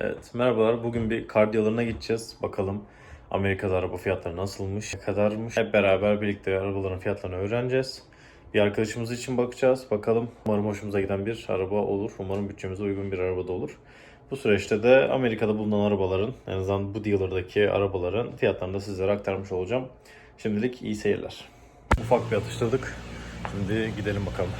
Evet, merhabalar. Bugün bir kar yollarına gideceğiz. Bakalım Amerika'da araba fiyatları nasılmış, ne kadarmış. Hep beraber birlikte arabaların fiyatlarını öğreneceğiz. Bir arkadaşımız için bakacağız. Bakalım umarım hoşumuza giden bir araba olur. Umarım bütçemize uygun bir araba da olur. Bu süreçte de Amerika'da bulunan arabaların, en azından bu dealer'daki arabaların fiyatlarını da sizlere aktarmış olacağım. Şimdilik iyi seyirler. Ufak bir atıştırdık. Şimdi gidelim bakalım.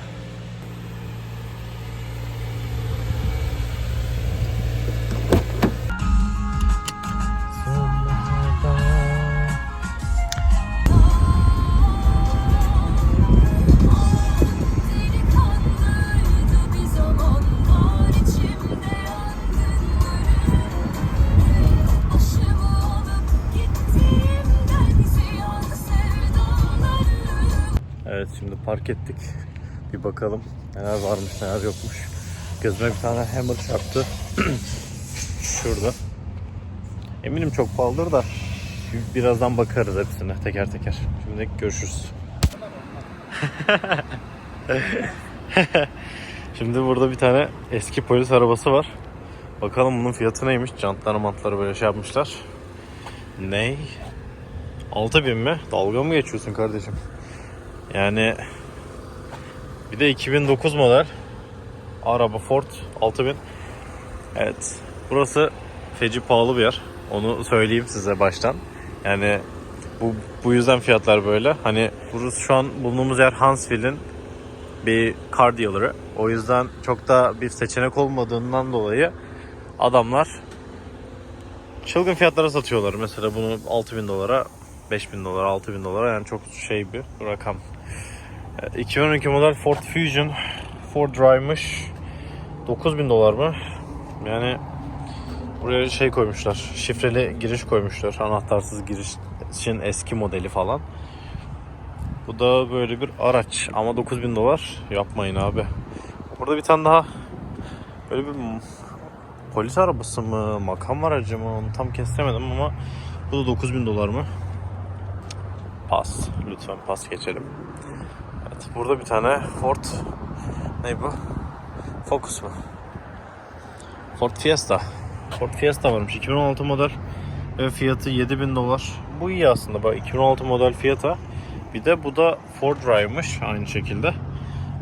Park ettik. Bir bakalım neler varmış neler yokmuş. Gözüme bir tane hammer çarptı. Şurada. Eminim çok pahalıdır da bir- birazdan bakarız hepsine teker teker. Şimdi görüşürüz. Şimdi burada bir tane eski polis arabası var. Bakalım bunun fiyatı neymiş? Jantları mantları böyle şey yapmışlar. Ney? 6000 mi? Dalga mı geçiyorsun kardeşim? Yani bir de 2009 model araba Ford 6000. Evet. Burası feci pahalı bir yer. Onu söyleyeyim size baştan. Yani bu bu yüzden fiyatlar böyle. Hani burası şu an bulunduğumuz yer Huntsville'in bir car dealer'ı. O yüzden çok da bir seçenek olmadığından dolayı adamlar çılgın fiyatlara satıyorlar. Mesela bunu 6000 dolara, 5000 dolara, 6000 dolara yani çok şey bir rakam. 2012 model Ford Fusion Ford Drive'mış 9000 dolar mı? Yani buraya şey koymuşlar. Şifreli giriş koymuşlar. Anahtarsız girişin eski modeli falan. Bu da böyle bir araç ama 9000 dolar. Yapmayın abi. Burada bir tane daha böyle bir polis arabası mı, makam aracı mı onu tam kestiremedim ama bu da 9000 dolar mı? Pas. Lütfen pas geçelim. Evet, burada bir tane Ford ne bu? Focus mu? Ford Fiesta. Ford Fiesta varmış. 2016 model ve fiyatı 7000 dolar. Bu iyi aslında. Bak 2016 model fiyata. Bir de bu da Ford Drive'mış aynı şekilde.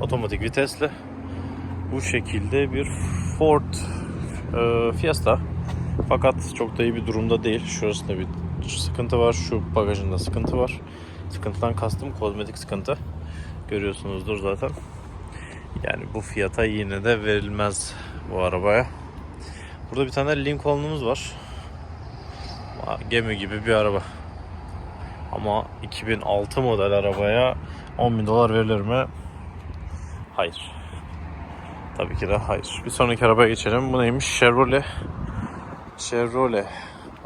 Otomatik vitesli. Bu şekilde bir Ford e, Fiesta. Fakat çok da iyi bir durumda değil. Şurasında bir sıkıntı var. Şu bagajında sıkıntı var. Sıkıntıdan kastım kozmetik sıkıntı. Görüyorsunuzdur zaten. Yani bu fiyata yine de verilmez bu arabaya. Burada bir tane Lincoln'umuz var. Gemi gibi bir araba. Ama 2006 model arabaya 10 bin dolar verilir mi? Hayır. Tabii ki de hayır. Bir sonraki arabaya geçelim. Bu neymiş? Chevrolet. Chevrolet.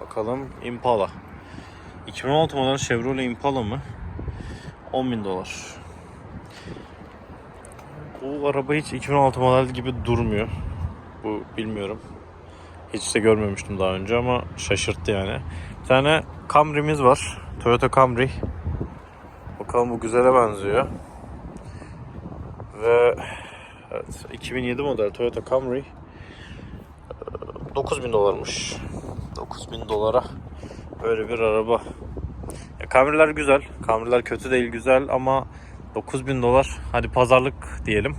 Bakalım. Impala. 2016 model Chevrolet Impala mı? 10 bin dolar. Bu araba hiç 2016 model gibi durmuyor. Bu bilmiyorum. Hiç de görmemiştim daha önce ama şaşırttı yani. Bir tane Camry'miz var. Toyota Camry. Bakalım bu güzele benziyor. Ve evet, 2007 model Toyota Camry. Ee, 9000 dolarmış. 9000 dolara böyle bir araba. Ya Camry'ler güzel. Camry'ler kötü değil güzel ama 9000 dolar hadi pazarlık diyelim.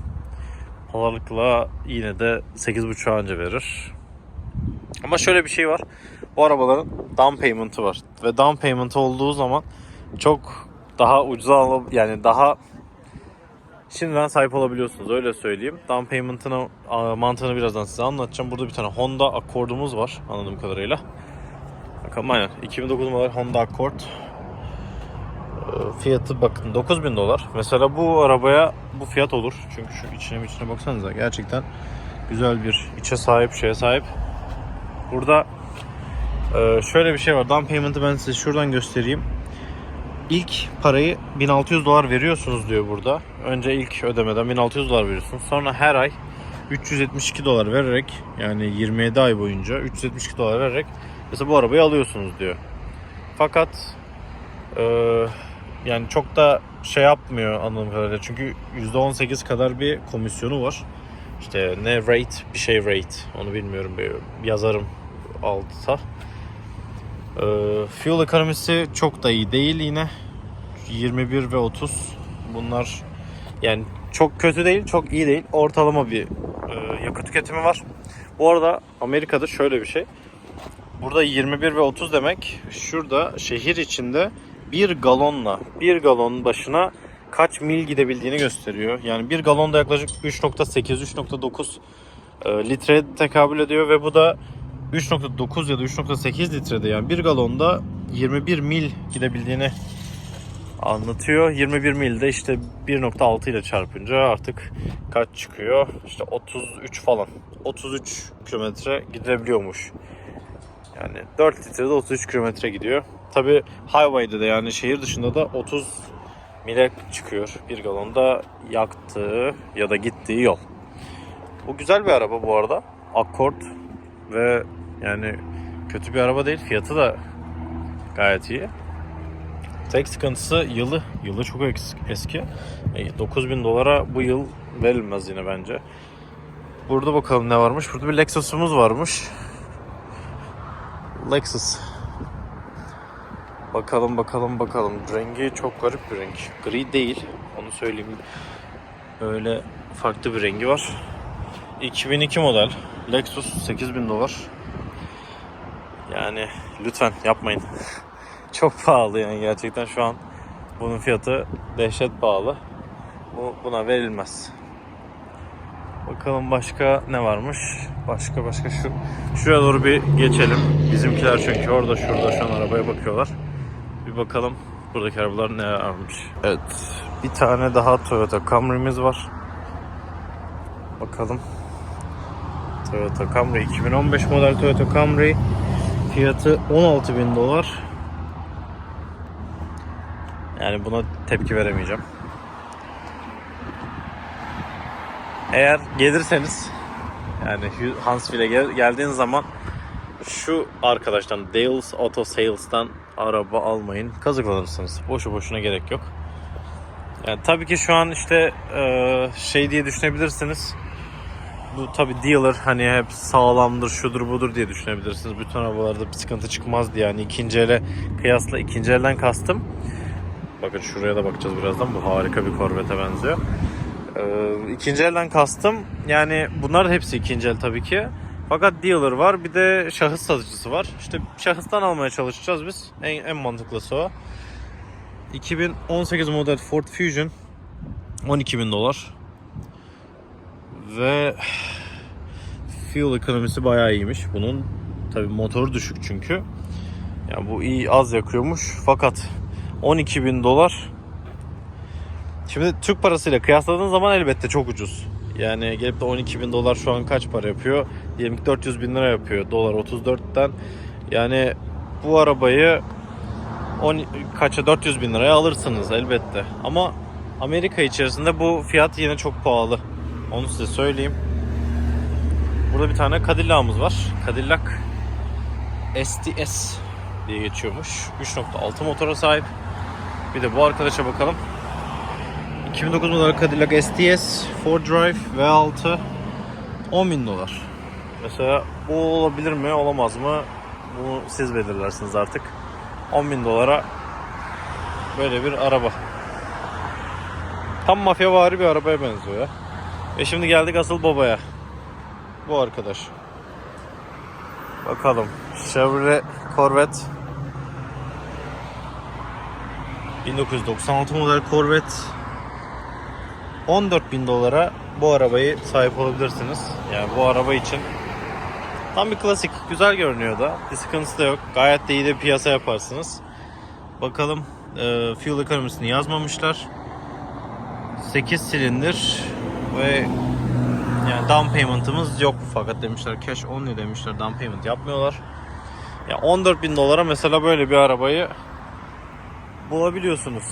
Pazarlıkla yine de 8.5 anca verir. Ama şöyle bir şey var. Bu arabaların down payment'ı var. Ve down payment olduğu zaman çok daha ucuza alıp yani daha şimdiden sahip olabiliyorsunuz öyle söyleyeyim. Down payment'ını a, mantığını birazdan size anlatacağım. Burada bir tane Honda Accord'umuz var anladığım kadarıyla. Bakalım aynen 2009 model Honda Accord. Fiyatı bakın 9000 dolar. Mesela bu arabaya bu fiyat olur. Çünkü şu içine içine baksanıza gerçekten güzel bir içe sahip şeye sahip. Burada e, şöyle bir şey var. Down payment'ı ben size şuradan göstereyim. İlk parayı 1600 dolar veriyorsunuz diyor burada. Önce ilk ödemeden 1600 dolar veriyorsunuz. Sonra her ay 372 dolar vererek yani 27 ay boyunca 372 dolar vererek mesela bu arabayı alıyorsunuz diyor. Fakat e, yani çok da şey yapmıyor anladığım kadarıyla. Çünkü %18 kadar bir komisyonu var. İşte ne rate bir şey rate onu bilmiyorum bir yazarım alta. Ee, fuel ekonomisi çok da iyi değil yine. 21 ve 30. Bunlar yani çok kötü değil, çok iyi değil. Ortalama bir e, yakıt tüketimi var. Bu arada Amerika'da şöyle bir şey. Burada 21 ve 30 demek şurada şehir içinde bir galonla bir galon başına kaç mil gidebildiğini gösteriyor. Yani bir galon da yaklaşık 3.8-3.9 e, litreye tekabül ediyor ve bu da 3.9 ya da 3.8 litrede yani bir galonda 21 mil gidebildiğini anlatıyor. 21 milde işte 1.6 ile çarpınca artık kaç çıkıyor? İşte 33 falan. 33 kilometre gidebiliyormuş. Yani 4 litrede 33 kilometre gidiyor. Tabi highway'de de yani şehir dışında da 30 mile çıkıyor bir galonda yaktığı ya da gittiği yol. Bu güzel bir araba bu arada. Accord ve yani kötü bir araba değil. Fiyatı da gayet iyi. Tek sıkıntısı yılı. Yılı çok eski. E, 9000 dolara bu yıl verilmez yine bence. Burada bakalım ne varmış. Burada bir Lexus'umuz varmış. Lexus. Bakalım bakalım bakalım. Rengi çok garip bir renk. Gri değil. Onu söyleyeyim. Öyle farklı bir rengi var. 2002 model. Lexus 8000 dolar. Yani lütfen yapmayın. çok pahalı yani gerçekten şu an bunun fiyatı dehşet pahalı. Bu buna verilmez. Bakalım başka ne varmış? Başka başka şu şuraya doğru bir geçelim. Bizimkiler çünkü orada şurada şu an arabaya bakıyorlar. Bir bakalım buradaki arabalar ne varmış. Evet. Bir tane daha Toyota Camry'miz var. Bakalım. Toyota Camry 2015 model Toyota Camry. Fiyatı 16.000 dolar. Yani buna tepki veremeyeceğim. Eğer gelirseniz yani Huntsville'e gel- geldiğiniz zaman şu arkadaştan Dales Auto Sales'tan araba almayın. Kazıklanırsınız. Boşu boşuna gerek yok. Yani tabii ki şu an işte e, şey diye düşünebilirsiniz. Bu tabii dealer hani hep sağlamdır, şudur budur diye düşünebilirsiniz. Bütün arabalarda bir sıkıntı çıkmaz diye. Yani ikinci ele kıyasla ikinci elden kastım. Bakın şuraya da bakacağız birazdan. Bu harika bir Corvette'e benziyor. Ee, ikinci elden kastım. Yani bunlar hepsi ikinci el tabii ki. Fakat dealer var. Bir de şahıs satıcısı var. İşte şahıstan almaya çalışacağız biz. En, en mantıklısı o. 2018 model Ford Fusion 12.000 dolar. Ve fuel ekonomisi bayağı iyiymiş bunun. Tabii motoru düşük çünkü. Yani bu iyi az yakıyormuş. Fakat 12.000 dolar Şimdi Türk parasıyla kıyasladığın zaman elbette çok ucuz. Yani gelip de 12 bin dolar şu an kaç para yapıyor? 400 bin lira yapıyor. Dolar 34'ten. Yani bu arabayı 10, kaça 400 bin liraya alırsınız elbette. Ama Amerika içerisinde bu fiyat yine çok pahalı. Onu size söyleyeyim. Burada bir tane Cadillac'ımız var. Cadillac STS diye geçiyormuş. 3.6 motora sahip. Bir de bu arkadaşa bakalım. 2009 model Cadillac STS 4 Drive V6 10.000 dolar. Mesela bu olabilir mi olamaz mı? Bunu siz belirlersiniz artık. 10.000 dolara böyle bir araba. Tam mafyavari bir arabaya benziyor ya. Ve şimdi geldik asıl babaya. Bu arkadaş. Bakalım. Chevrolet Corvette 1996 model Corvette 14 bin dolara bu arabayı sahip olabilirsiniz. Yani bu araba için tam bir klasik. Güzel görünüyor da. Bir sıkıntısı da yok. Gayet de iyi de piyasa yaparsınız. Bakalım e, fuel ekonomisini yazmamışlar. 8 silindir ve yani down payment'ımız yok fakat demişler cash only demişler down payment yapmıyorlar. Ya 14 bin dolara mesela böyle bir arabayı bulabiliyorsunuz.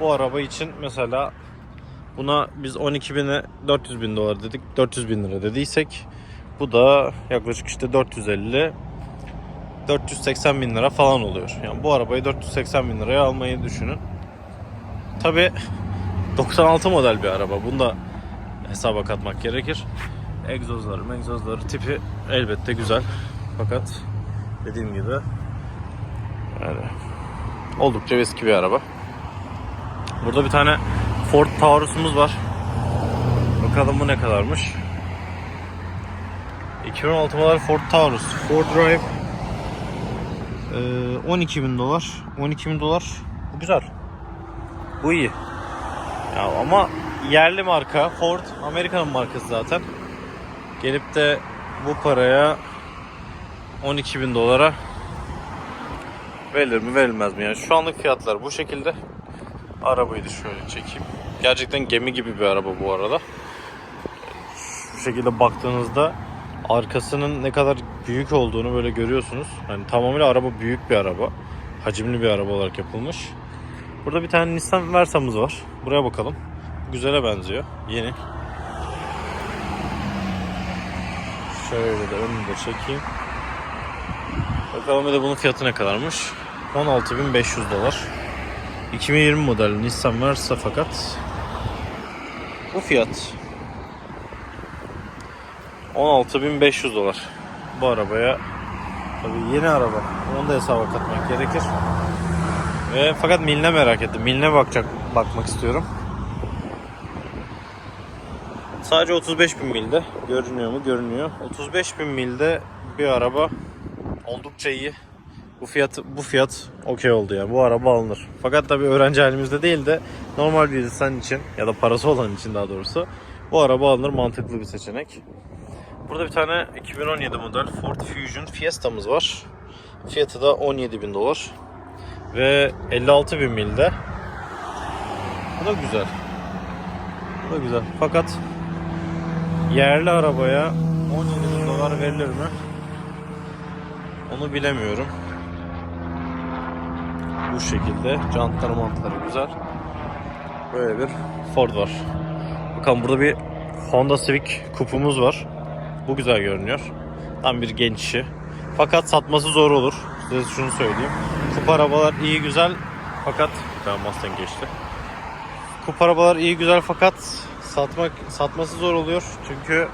Bu araba için mesela Buna biz 12 bine 400 bin dolar dedik. 400 bin lira dediysek bu da yaklaşık işte 450 480 bin lira falan oluyor. Yani bu arabayı 480 bin liraya almayı düşünün. Tabi 96 model bir araba. Bunu da hesaba katmak gerekir. Egzozları, egzozları tipi elbette güzel. Fakat Dediğim gibi yani oldukça eski bir araba. Burada bir tane Ford Taurus'umuz var. Bakalım bu ne kadarmış. 2016 model Ford Taurus. Ford Drive. Ee, 12 bin dolar. 12 bin dolar. Bu güzel. Bu iyi. Ya ama yerli marka Ford. Amerika'nın markası zaten. Gelip de bu paraya 12 bin dolara verilir mi verilmez mi? Yani şu anlık fiyatlar bu şekilde. Arabayı da şöyle çekeyim. Gerçekten gemi gibi bir araba bu arada. Şu şekilde baktığınızda arkasının ne kadar büyük olduğunu böyle görüyorsunuz. Yani tamamıyla araba büyük bir araba. Hacimli bir araba olarak yapılmış. Burada bir tane Nissan Versa'mız var. Buraya bakalım. Güzele benziyor. Yeni. Şöyle de önünü de çekeyim. Bakalım bir de bunun fiyatı ne kadarmış. 16.500 dolar. 2020 model Nissan Versa fakat bu fiyat 16.500 dolar. Bu arabaya tabii yeni araba. Onu da hesaba katmak gerekir. Ve fakat miline merak ettim. Miline bakacak bakmak istiyorum. Sadece 35 bin milde. Görünüyor mu? Görünüyor. 35 bin milde bir araba oldukça iyi. Bu fiyat bu fiyat okey oldu yani. Bu araba alınır. Fakat tabii öğrenci halimizde değil de normal bir insan için ya da parası olan için daha doğrusu bu araba alınır mantıklı bir seçenek. Burada bir tane 2017 model Ford Fusion Fiesta'mız var. Fiyatı da 17 bin dolar. Ve 56 bin milde. Bu da güzel. Bu da güzel. Fakat yerli arabaya 17 bin dolar verilir mi? Onu bilemiyorum. Bu şekilde. Jantları mantları güzel. Böyle bir Ford var. Bakalım burada bir Honda Civic kupumuz var. Bu güzel görünüyor. Tam bir genç işi. Fakat satması zor olur. Size şunu söyleyeyim. Kup arabalar iyi güzel fakat ben Mustang geçti. Kup arabalar iyi güzel fakat satmak satması zor oluyor. Çünkü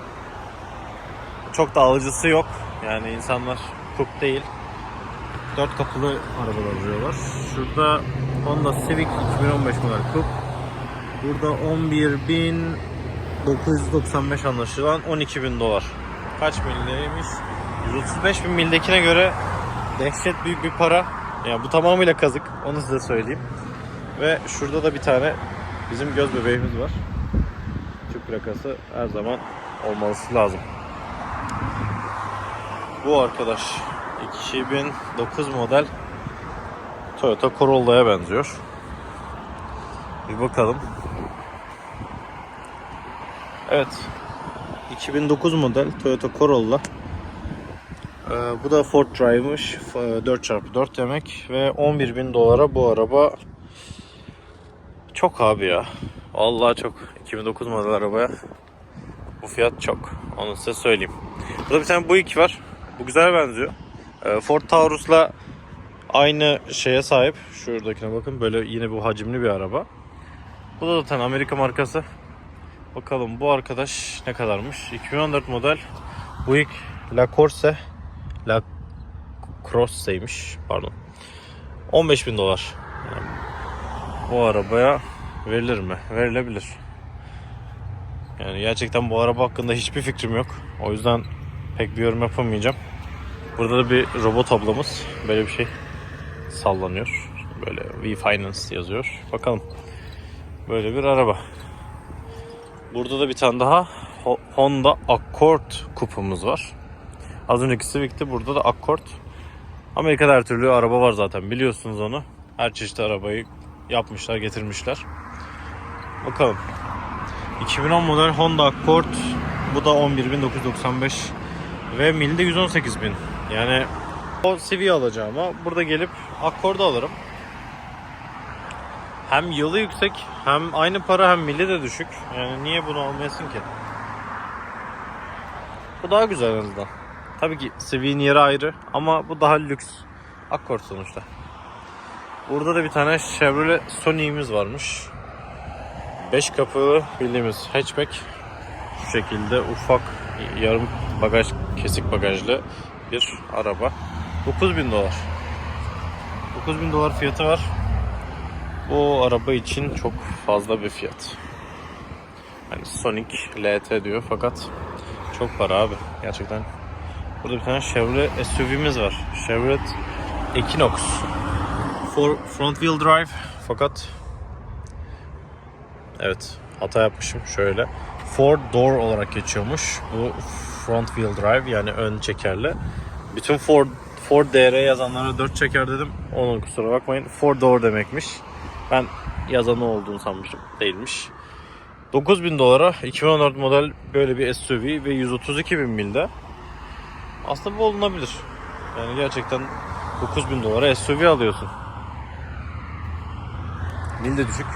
çok da alıcısı yok. Yani insanlar kup değil. Dört kapılı arabalar arıyorlar. Şurada Honda Civic 2015 model kup. Burada 11.995 anlaşılan 12.000 dolar. Kaç mildeymiş? 135 bin mildekine göre dehşet büyük bir para. Yani bu tamamıyla kazık. Onu size söyleyeyim. Ve şurada da bir tane bizim göz bebeğimiz var. Türk plakası her zaman olması lazım. Bu arkadaş 2009 model Toyota Corolla'ya benziyor. Bir bakalım. Evet. 2009 model Toyota Corolla. Ee, bu da Ford Drive'mış. F- 4x4 demek. Ve 11 bin dolara bu araba çok abi ya. Vallahi çok. 2009 model arabaya bu fiyat çok. Onu size söyleyeyim. Burada bir tane Buick var. Bu güzel benziyor. Ee, Ford Taurus'la aynı şeye sahip. Şuradakine bakın. Böyle yine bu hacimli bir araba. Bu da zaten Amerika markası. Bakalım bu arkadaş ne kadarmış? 2014 model Buick La Corse La Crosse'ymiş pardon. 15 bin dolar. Yani bu arabaya verilir mi? Verilebilir. Yani gerçekten bu araba hakkında hiçbir fikrim yok. O yüzden pek bir yorum yapamayacağım. Burada da bir robot ablamız böyle bir şey sallanıyor. Böyle V Finance yazıyor. Bakalım. Böyle bir araba. Burada da bir tane daha Ho- Honda Accord kupumuz var. Az önceki Civic'ti. Burada da Accord. Amerika'da her türlü araba var zaten. Biliyorsunuz onu. Her çeşit arabayı yapmışlar, getirmişler. Bakalım. 2010 model Honda Accord. Bu da 11.995 ve milde 118.000. Yani o Civic'i alacağım ama burada gelip Accord'u alırım. Hem yılı yüksek, hem aynı para hem milli de düşük. Yani niye bunu almayasın ki? Bu daha güzel en azından. Tabii ki Civic'in yeri ayrı ama bu daha lüks. Accord sonuçta. Burada da bir tane Chevrolet Sony'imiz varmış. 5 kapılı bildiğimiz hatchback. Şu şekilde ufak yarım bagaj kesik bagajlı bir araba. 9000 dolar. 9000 dolar fiyatı var. Bu araba için çok fazla bir fiyat. Hani Sonic LT diyor fakat çok para abi gerçekten. Burada bir tane Chevrolet SUV'miz var. Chevrolet Equinox. For front wheel drive fakat evet hata yapmışım şöyle. Four door olarak geçiyormuş. Bu front wheel drive yani ön çekerli. Bütün Ford Ford DR yazanlara 4 çeker dedim. Onun kusura bakmayın. Four door demekmiş. Ben yazanı olduğunu sanmışım. Değilmiş. 9000 dolara 2014 model böyle bir SUV ve 132 bin milde aslında bu olunabilir. Yani gerçekten 9000 dolara SUV alıyorsun. Mil de düşük.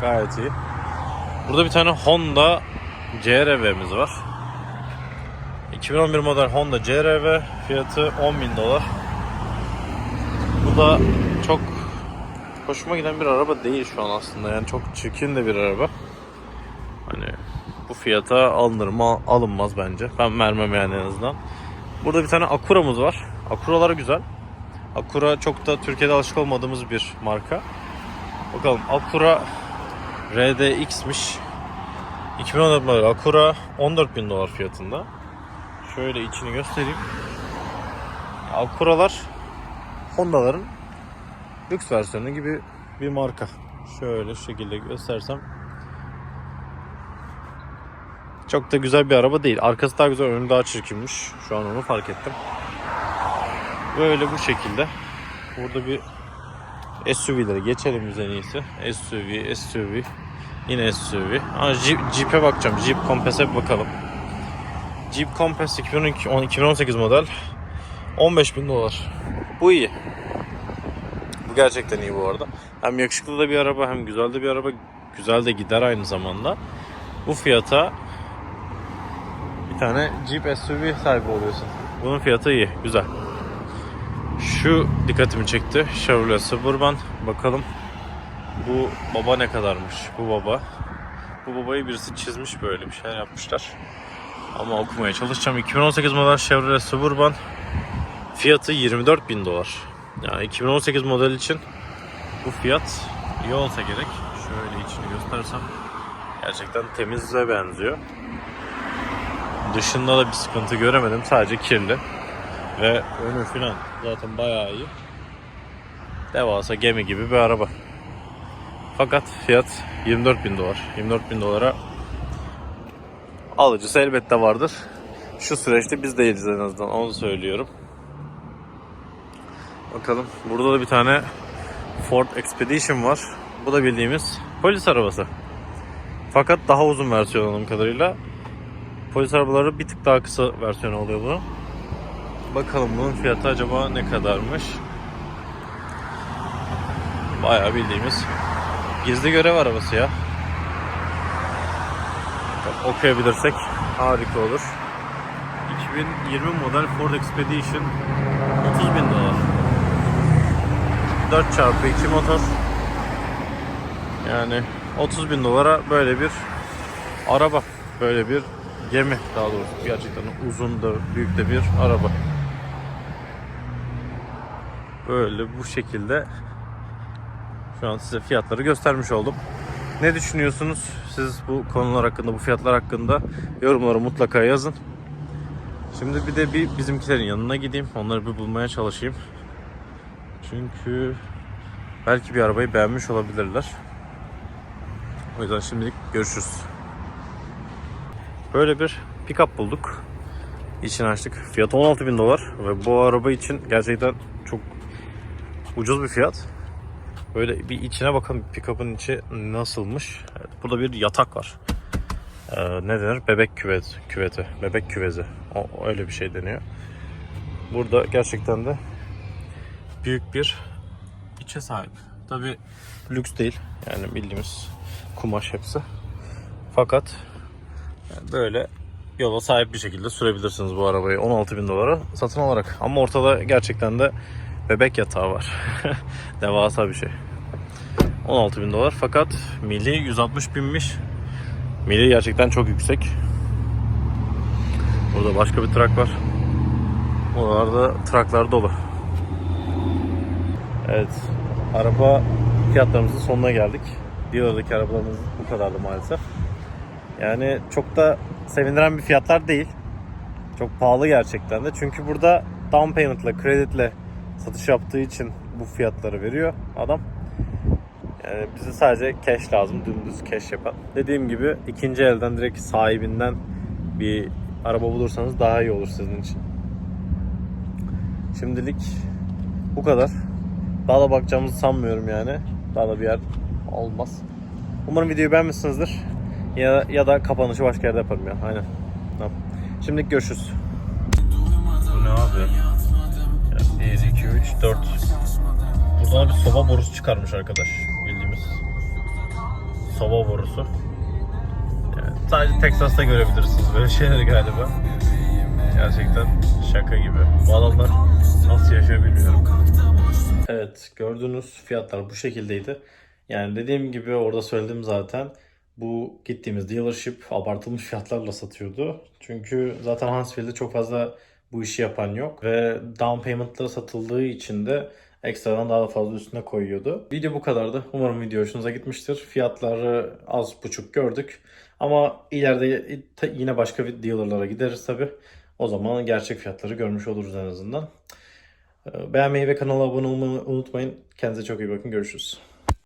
Gayet iyi. Burada bir tane Honda CR-V'miz var. 2011 model Honda CR-V fiyatı 10.000 dolar. Bu da hoşuma giden bir araba değil şu an aslında. Yani çok çirkin de bir araba. Hani bu fiyata alınır mı alınmaz bence. Ben vermem yani en azından. Burada bir tane Acura'mız var. Acura'lar güzel. Acura çok da Türkiye'de alışık olmadığımız bir marka. Bakalım Acura RDX'miş. 2014 model Acura 14.000 dolar fiyatında. Şöyle içini göstereyim. Acura'lar Honda'ların lüks versiyonu gibi bir marka. Şöyle şu şekilde göstersem çok da güzel bir araba değil. Arkası daha güzel, önü daha çirkinmiş. Şu an onu fark ettim. Böyle bu şekilde. Burada bir SUV'lere geçelim biz en iyisi. SUV, SUV, yine SUV. Aa, Jeep, Jeep'e bakacağım. Jeep Compass'e bakalım. Jeep Compass 2012, 2018 model. 15.000 dolar. Bu iyi. Gerçekten iyi bu arada. Hem yakışıklı da bir araba hem güzel de bir araba. Güzel de gider aynı zamanda. Bu fiyata bir tane Jeep SUV sahibi oluyorsun. Bunun fiyatı iyi, güzel. Şu dikkatimi çekti. Chevrolet Suburban. Bakalım bu baba ne kadarmış? Bu baba. Bu babayı birisi çizmiş böyle bir şeyler yapmışlar. Ama okumaya çalışacağım. 2018 model Chevrolet Suburban. Fiyatı 24 bin dolar. Yani 2018 model için bu fiyat iyi olsa gerek. Şöyle içini göstersem gerçekten temize benziyor. Dışında da bir sıkıntı göremedim. Sadece kirli. Ve önü falan zaten bayağı iyi. Devasa gemi gibi bir araba. Fakat fiyat 24 bin dolar. 24 bin dolara alıcısı elbette vardır. Şu süreçte biz değiliz en azından onu söylüyorum. Bakalım burada da bir tane Ford Expedition var. Bu da bildiğimiz polis arabası. Fakat daha uzun versiyon anladığım kadarıyla. Polis arabaları bir tık daha kısa versiyonu oluyor bunun. Bakalım bunun fiyatı acaba ne kadarmış? Bayağı bildiğimiz gizli görev arabası ya. Okuyabilirsek harika olur. 2020 model Ford Expedition 30 bin dolar. 4x2 motor. Yani 30 bin dolara böyle bir araba, böyle bir gemi daha doğrusu. Gerçekten uzun da büyük de bir araba. Böyle bu şekilde şu an size fiyatları göstermiş oldum. Ne düşünüyorsunuz? Siz bu konular hakkında, bu fiyatlar hakkında yorumları mutlaka yazın. Şimdi bir de bir bizimkilerin yanına gideyim. Onları bir bulmaya çalışayım. Çünkü belki bir arabayı beğenmiş olabilirler. O yüzden şimdilik görüşürüz. Böyle bir pick-up bulduk. İçini açtık. Fiyatı 16 bin dolar ve bu araba için gerçekten çok ucuz bir fiyat. Böyle bir içine bakın pick-up'ın içi nasılmış. Evet, burada bir yatak var. Ee, ne denir? Bebek küvet, küveti, bebek küvezi. O, öyle bir şey deniyor. Burada gerçekten de büyük bir içe sahip. Tabi lüks değil. Yani bildiğimiz kumaş hepsi. Fakat böyle yola sahip bir şekilde sürebilirsiniz bu arabayı 16 bin dolara satın alarak. Ama ortada gerçekten de bebek yatağı var. Devasa bir şey. 16 bin dolar fakat mili 160 binmiş. Mili gerçekten çok yüksek. Burada başka bir trak var. Oralarda traklar dolu. Evet. Araba fiyatlarımızın sonuna geldik. Dealer'daki arabalarımız bu kadardı maalesef. Yani çok da sevindiren bir fiyatlar değil. Çok pahalı gerçekten de. Çünkü burada down payment'la, kreditle satış yaptığı için bu fiyatları veriyor adam. Yani bize sadece cash lazım. Dümdüz cash yapan. Dediğim gibi ikinci elden direkt sahibinden bir araba bulursanız daha iyi olur sizin için. Şimdilik bu kadar. Daha da bakacağımızı sanmıyorum yani. Daha da bir yer olmaz. Umarım videoyu beğenmişsinizdir. Ya, ya da kapanışı başka yerde yaparım ya. Aynen. Tamam. Şimdilik görüşürüz. Bu ne abi? Ya 1, 2, 3, 4. Buradan bir soba borusu çıkarmış arkadaş. Bildiğimiz soba borusu. Yani sadece Texas'ta görebilirsiniz böyle şeyleri galiba. Gerçekten şaka gibi. Bu adamlar nasıl yaşıyor bilmiyorum. Evet gördüğünüz fiyatlar bu şekildeydi. Yani dediğim gibi orada söyledim zaten. Bu gittiğimiz dealership abartılmış fiyatlarla satıyordu. Çünkü zaten Huntsville'de çok fazla bu işi yapan yok. Ve down payment'la satıldığı için de ekstradan daha da fazla üstüne koyuyordu. Video bu kadardı. Umarım video hoşunuza gitmiştir. Fiyatları az buçuk gördük. Ama ileride yine başka bir dealerlara gideriz tabi. O zaman gerçek fiyatları görmüş oluruz en azından. Beğenmeyi ve kanala abone olmayı unutmayın. Kendinize çok iyi bakın. Görüşürüz.